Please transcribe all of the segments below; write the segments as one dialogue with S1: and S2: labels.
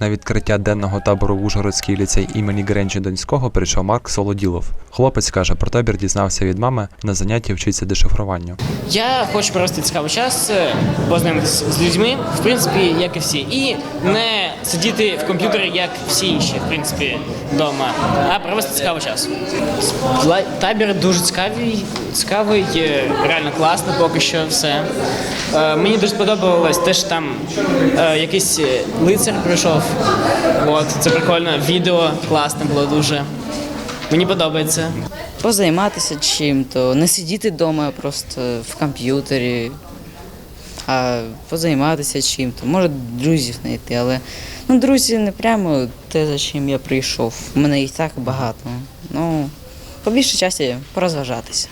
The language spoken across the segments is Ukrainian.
S1: На відкриття денного табору в Ужгородський ліцей імені Гренчі Донського прийшов Марк Солоділов. Хлопець каже, про табір дізнався від мами на занятті вчиться дешифруванню.
S2: Я хочу провести цікавий час, е, познайомитися з людьми, в принципі, як і всі, і не сидіти в комп'ютері, як всі інші, в принципі, вдома, а провести цікавий час. Табір дуже цікавий, цікавий, реально класно, поки що все. Е, Мені дуже сподобалось те, що там е, якийсь лицар прийшов. От, це прикольно. Відео класне було дуже. Мені подобається.
S3: позайматися чим-то, не сидіти вдома просто в комп'ютері, а позайматися чим-то. Може, друзів знайти, але ну, друзі не прямо те, за чим я прийшов. У мене їх так багато. Ну, побільше часу порозважатися.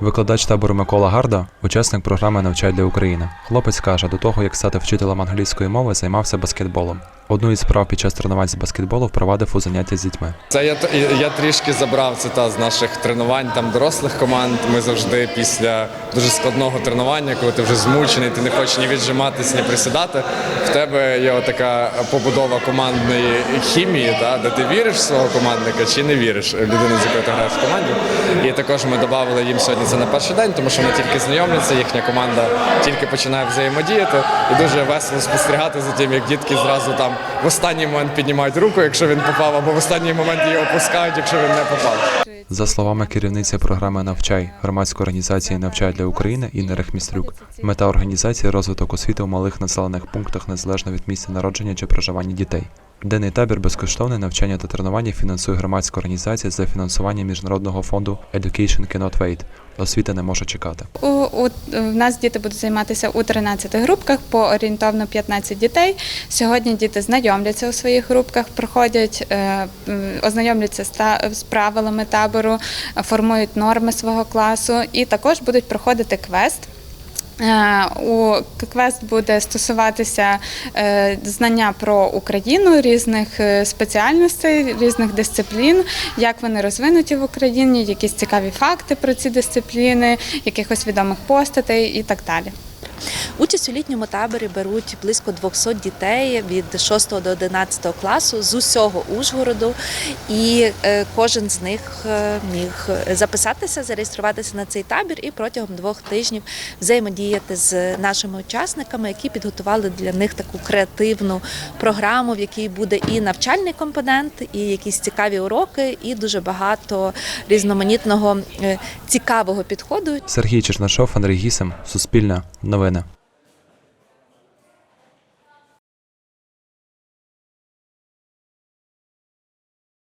S1: Викладач табору Микола Гарда, учасник програми Навчай для України. Хлопець каже, до того як стати вчителем англійської мови, займався баскетболом. Одну із справ під час тренувань з баскетболу впровадив у заняття з дітьми.
S4: Це я, я трішки забрав це та з наших тренувань там дорослих команд. Ми завжди після дуже складного тренування, коли ти вже змучений, ти не хочеш ні віджиматись, ні присідати. В тебе є така побудова командної хімії, та, де ти віриш в свого командника чи не віриш людину, з якою ти граєш в команді. І також ми додали їм сьогодні це на перший день, тому що вони тільки знайомляться, їхня команда тільки починає взаємодіяти. І дуже весело спостерігати за тим, як дітки зразу там в останній момент піднімають руку, якщо він попав, або в останній момент її опускають, якщо він не попав.
S1: За словами керівниці програми Навчай громадської організації Навчай для України Інни Рехмістрюк, мета організації розвиток освіти у малих населених пунктах незалежно від місця народження чи проживання дітей. Денний табір безкоштовне навчання та тренування фінансує громадська організація за фінансування міжнародного фонду Education Cannot Wait. Освіта не може чекати.
S5: У, у, в нас діти будуть займатися у 13 групках по орієнтовно 15 дітей. Сьогодні діти знайомляться у своїх групках, проходять, е, ознайомляться з, та, з правилами табору, формують норми свого класу і також будуть проходити квест. Е, У квест буде стосуватися е, знання про Україну, різних е, спеціальностей, різних дисциплін, як вони розвинуті в Україні, якісь цікаві факти про ці дисципліни, якихось відомих постатей і так далі.
S6: Участь у літньому таборі беруть близько 200 дітей від 6 до 11 класу з усього Ужгороду, і е, кожен з них е, міг записатися, зареєструватися на цей табір і протягом двох тижнів взаємодіяти з нашими учасниками, які підготували для них таку креативну програму, в якій буде і навчальний компонент, і якісь цікаві уроки, і дуже багато різноманітного е, цікавого підходу.
S1: Сергій Чернашов, Андрій Гісем, Суспільне, Новини.